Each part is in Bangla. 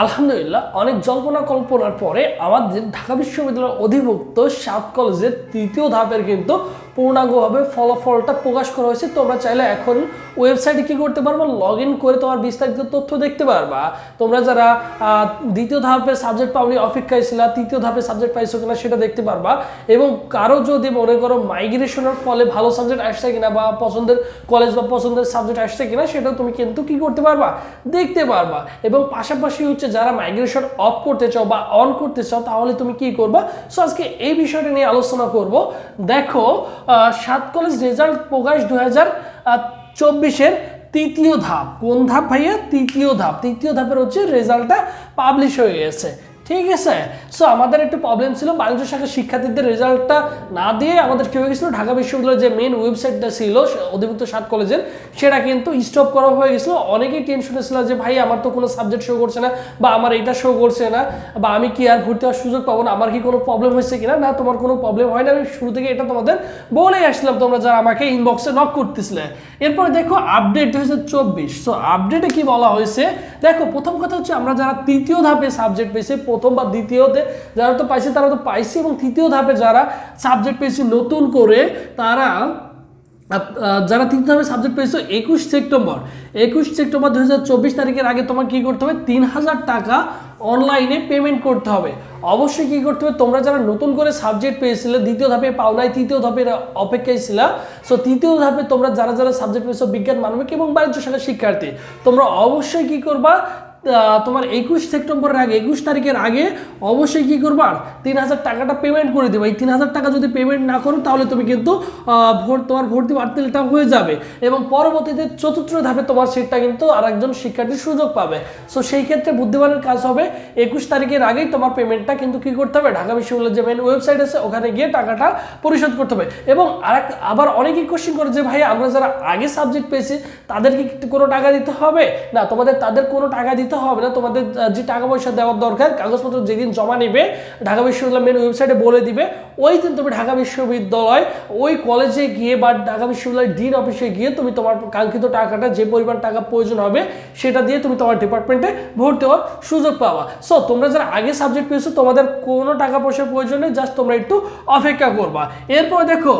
আলহামদুলিল্লাহ অনেক জল্পনা কল্পনার পরে আমাদের ঢাকা বিশ্ববিদ্যালয়ের অধিভুক্ত সাত কলেজের তৃতীয় ধাপের কিন্তু পূর্ণাঙ্গভাবে ফলাফলটা প্রকাশ করা হয়েছে। তোমরা চাইলে এখন ওয়েবসাইটে কি করতে পারবা? লগ ইন করে তোমার বিস্তারিত তথ্য দেখতে পারবা। তোমরা যারা দ্বিতীয় ধাপে সাবজেক্ট পাওনি, অপেক্ষায় ছিল, তৃতীয় ধাপে সাবজেক্ট পাইছো কিনা সেটা দেখতে পারবা। এবং কারও যদি মনে করো মাইগ্রেশনের ফলে ভালো সাবজেক্ট আসছে কিনা বা পছন্দের কলেজ বা পছন্দের সাবজেক্ট আসছে কিনা সেটা তুমি কিন্তু কি করতে পারবা? দেখতে পারবা। এবং পাশাপাশি হচ্ছে যারা মাইগ্রেশন অফ করতে চাও বা অন করতে চাও, তাহলে তুমি কি করবা? সো আজকে এই বিষয়টা নিয়ে আলোচনা করব। দেখো সাত কলেজ রেজাল্ট প্রকাশ দু হাজার চব্বিশের তৃতীয় ধাপ। কোন ধাপ ভাইয়া? তৃতীয় ধাপ। তৃতীয় ধাপের হচ্ছে রেজাল্টটা পাবলিশ হয়ে গেছে। ঠিক আছে? সো আমাদের একটু প্রবলেম ছিল বাণিজ্য শাখার শিক্ষার্থীদের রেজাল্টটা না দিয়ে আমাদের কি হয়ে গেছিল? ঢাকা বিশ্ববিদ্যালয়ের যে মেন ওয়েবসাইটটা ছিল অধিভুক্ত সাত কলেজের সেটা কিন্তু স্টপ করা হয়ে গেছিল। অনেকেই টেনশনে ছিল যে, ভাই, আমার তো কোনো সাবজেক্ট শো করছে না বা আমার এটা শো করছে না বা আমি কি আর ভর্তি হওয়ার সুযোগ পাবো না? আমার কি কোনো প্রবলেম হয়েছে কিনা? না, তোমার কোনো প্রবলেম হয় না। আমি শুরু থেকে এটা তোমাদের বলে আসলাম তোমরা যারা আমাকে ইনবক্সে নক করতেছিলে। এরপর দেখো আপডেট হাজার চব্বিশ। সো আপডেটে কি বলা হয়েছে? দেখো, প্রথম কথা হচ্ছে আমরা যারা তৃতীয় ধাপে সাবজেক্ট পেয়েছি প্রথম বা দ্বিতীয়তে যারা তো পাইছে, তারা তো পাইছে এবং তৃতীয় ধাপে যারা সাবজেক্ট পেয়েছি নতুন করে, তারা যারা তৃতীয় ধাপে সাবজেক্ট পেয়েছ একুশ সেপ্টেম্বর। একুশ সেপ্টেম্বর দু হাজার চব্বিশ তারিখের আগে তোমার কী করতে হবে? তিন হাজার টাকা অনলাইনে পেমেন্ট করতে হবে। অবশ্যই কী করতে হবে? তোমরা যারা নতুন করে সাবজেক্ট পেয়েছিলে, দ্বিতীয় ধাপে পাও নাই, তৃতীয় ধাপের অপেক্ষায় ছিল সো তৃতীয় ধাপে তোমরা যারা যারা সাবজেক্ট পেয়েছ, বিজ্ঞান, মানবিক এবং বাণিজ্য শাখার শিক্ষার্থী, তোমরা অবশ্যই কী করবা? তোমার একুশ সেপ্টেম্বরের আগে, একুশ তারিখের আগে অবশ্যই কি করবা? তিন হাজার টাকাটা পেমেন্ট করে দেবে। এই তিন হাজার টাকা যদি পেমেন্ট না করো, তাহলে তুমি কিন্তু ভোট তোমার ভর্তি বাতিলটা হয়ে যাবে। এবং পরবর্তীতে চতুর্থ ধাপে তোমার সিটটা কিন্তু আর একজন শিক্ষার্থীর সুযোগ পাবে। সো সেই ক্ষেত্রে বুদ্ধিমানের কাজ হবে, একুশ তারিখের আগেই তোমার পেমেন্টটা কিন্তু কী করতে হবে? ঢাকা বিশ্ববিদ্যালয়ের যে মেন ওয়েবসাইট আছে, ওখানে গিয়ে টাকাটা পরিশোধ করতে হবে। এবং আরেক, আবার অনেকেই কোশ্চেন করে যে ভাই আমরা যারা আগে সাবজেক্ট পেয়েছি, তাদেরকে কোনো টাকা দিতে হবে? না, তোমাদের, তাদের কোনো টাকা দিতে হবে না। তোমাদের যে টাকা পয়সা দেওয়ার দরকার, কাগজপত্র যেদিন জমা নেবে, ঢাকা বিশ্ববিদ্যালয় মেন ওয়েবসাইটে বলে দিবে, ওই দিন তুমি ঢাকা বিশ্ববিদ্যালয়, ওই কলেজে গিয়ে বা ঢাকা বিশ্ববিদ্যালয়ের ডিন অফিসে গিয়ে তুমি তোমার কাঙ্ক্ষিত টাকাটা, যে পরিমাণ টাকা প্রয়োজন হবে, সেটা দিয়ে তুমি তোমার ডিপার্টমেন্টে ভর্তি হওয়ার সুযোগ পাবা। সো তোমরা যারা আগে সাবজেক্ট পেয়েছ, তোমাদের কোনো টাকা পয়সার প্রয়োজন নেই জাস্ট তোমরা একটু অপেক্ষা করবা। এরপর দেখো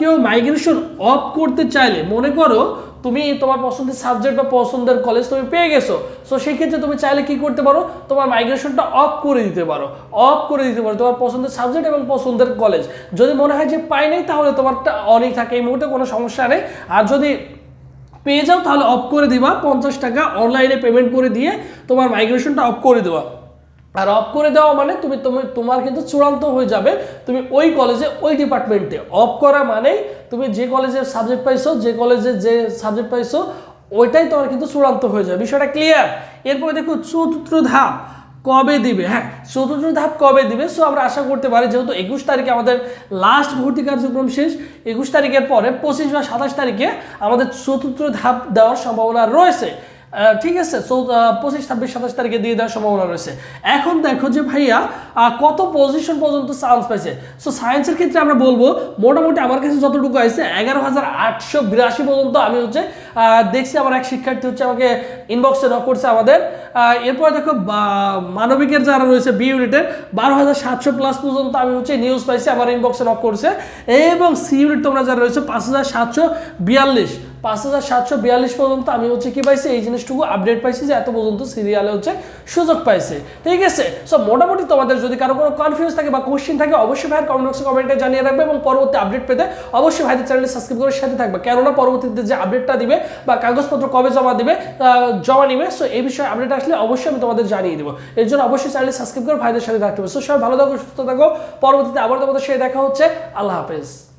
কেউ মাইগ্রেশন অফ করতে চাইলে, মনে করো তুমি তোমার পছন্দের সাবজেক্ট বা পছন্দের কলেজ তুমি পেয়ে গেছো। সো সেই ক্ষেত্রে তুমি চাইলে কি করতে পারো? তোমার মাইগ্রেশনটা অফ করে দিতে পারো। অফ করে দিতে পারো তোমার পছন্দের সাবজেক্ট এবং পছন্দের কলেজ যদি মনে হয় যে পাই নাই, তাহলে তোমারটা অনেক থাকে। এই মুহূর্তে কোনো সমস্যা নেই। আর যদি পেয়ে যাও, তাহলে অফ করে দিবা। পঞ্চাশ টাকা অনলাইনে পেমেন্ট করে দিয়ে তোমার মাইগ্রেশনটা অফ করে দেওয়া। আর অফ করে দেওয়া মানে তুমি তুমি, তোমার কিন্তু চূড়ান্ত হয়ে যাবে। তুমি ওই কলেজে ওই ডিপার্টমেন্টে অফ করা মানেই তুমি যে কলেজের সাবজেক্ট পাইছো, যে কলেজে যে সাবজেক্ট পাইছো, ওইটাই তোমার কিন্তু চূড়ান্ত হয়ে যাবে বিষয়টা ক্লিয়ার এরপরে দেখো, চতুর্থ ধাপ কবে দিবে? হ্যাঁ চতুর্থ ধাপ কবে দিবে? সো আমরা আশা করতে পারি যেহেতু একুশ তারিখে আমাদের লাস্ট ভর্তি কার্যক্রম শেষ, একুশ তারিখের পরে পঁচিশ বা সাতাশ তারিখে আমাদের চতুর্থ ধাপ দেওয়ার সম্ভাবনা রয়েছে। ঠিক আছে সো পঁচিশ, ছাব্বিশ, সাতাশ তারিখে দিয়ে দেওয়ার সম্ভাবনা রয়েছে। এখন দেখো যে ভাইয়া কত পজিশন পর্যন্ত চান্স পাইছে। সো সায়েন্সের ক্ষেত্রে আমরা বলব, মোটামুটি আমার কাছে যতটুকু আছে, এগারো হাজার আটশো বিরাশি পর্যন্ত আমি হচ্ছে দেখছি আমার এক শিক্ষার্থী হচ্ছে আমাকে ইনবক্সে নক করছে আমাদের। এরপর দেখো মানবিকের যারা রয়েছে বি ইউনিটের বারো হাজার সাতশো প্লাস পর্যন্ত আমি হচ্ছে নিউজ পাইছি, আমার ইনবক্সে নক করছে। এবং সি ইউনিট তোমরা যারা রয়েছে, পাঁচ হাজার সাতশো বিয়াল্লিশ। পাঁচ হাজার সাতশো বিয়াল্লিশ পর্যন্ত আমি হচ্ছে কি পাইছি, এই জিনিসটুকু আপডেট পাইছি যে এত পর্যন্ত সিরিয়ালে হচ্ছে সুযোগ পাইছে। ঠিক আছে? সো মোটামুটি তোমাদের যদি কারও কোনো কনফিউজ থাকে বা কোশ্চেন থাকে, অবশ্যই ভাইয়ের কমেন্ট বক্সে কমেন্টে জানিয়ে রাখবে এবং পরবর্তী আপডেট পেতে অবশ্যই ভাইদের চ্যানেলটি সাবস্ক্রাইব করে সাথে থাকবে। কেননা পরবর্তীতে যে আপডেটটা দিবে বা কাগজপত্র কবে জমা দিবে জমা নিবে সো এই বিষয়ে আপডেট আসলে অবশ্যই আমি তোমাদের জানিয়ে দেবো। এর জন্য অবশ্যই চ্যানেলটি সাবস্ক্রাইব করে ভাইদের সাথে থাকতে হবে। সো সবাই ভালো থাকো, সুস্থ থাকো। পরবর্তীতে আবার তোমাদের সাথে দেখা হচ্ছে। আল্লাহ হাফেজ।